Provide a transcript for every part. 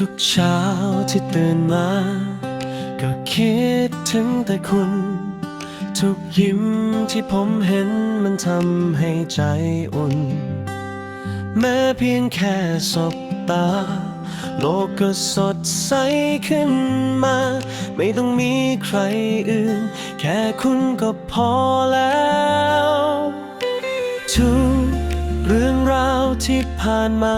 ทุกเช้าที่ตื่นมา ก็คิดถึงแต่คุณ ทุกยิ้มที่ผมเห็นมันทำให้ใจอุ่น แม้เพียงแค่สบตา โลกก็สดใสขึ้นมา ไม่ต้องมีใครอื่น แค่คุณก็พอแล้ว ทุกเรื่องราวที่ผ่านมา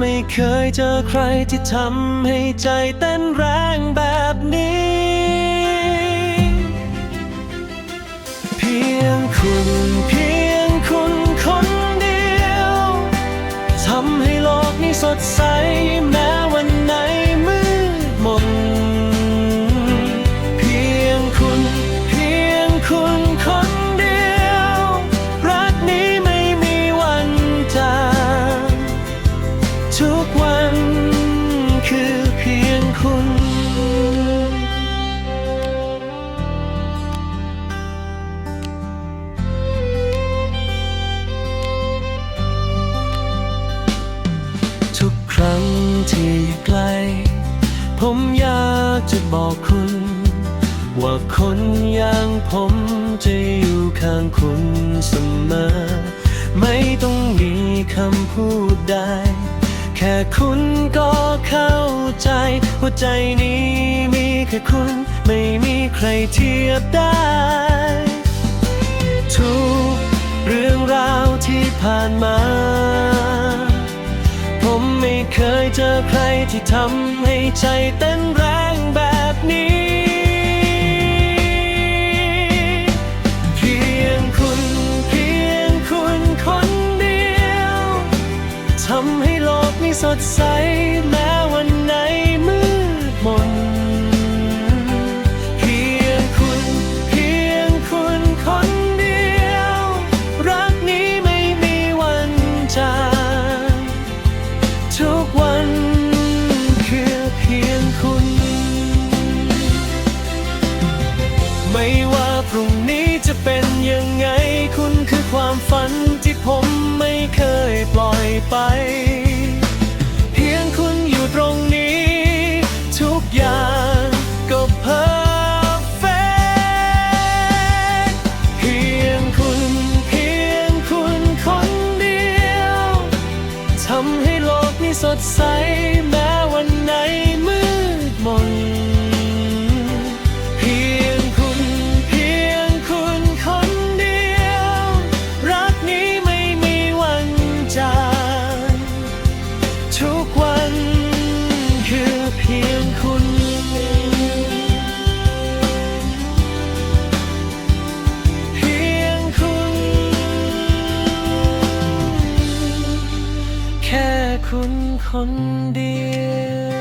ไม่เคยเจอใครที่ทำให้ใจเต้นแรงแบบนี้ เพียงคุณเพียงคุณคนเดียวทำให้โลกนี้สดใสแม้ คุณ ทุกครั้งที่อยู่ไกล ผมอยากจะบอกคุณ ว่าคนอย่างผมจะอยู่ข้างคุณเสมอ ไม่ต้องมีคำพูดใด แค่คุณก็เข้าใจ ว่าใจนี้มีแค่คุณ ไม่มีใครเทียบได้ ทุกเรื่องราวที่ผ่านมา ผมไม่เคยเจอใครที่ทำให้ใจเต้นแรงแบบนี้ ทำให้โลกนี้สดใส แม้วันไหนมืดมน เพียงคุณ เพียงคุณคนเดียว รักนี้ไม่มีวันจางทุกวันคือเพียงคุณ ไม่ว่าพรุ่งนี้จะเป็นยังไง ไป เพียงคุณอยู่ตรงนี้ ทุกอย่างก็เพอร์เฟกเพียงคุณเพียงคุณคนเดียวทำให้โลกนี้สดใส คุณคนเดียว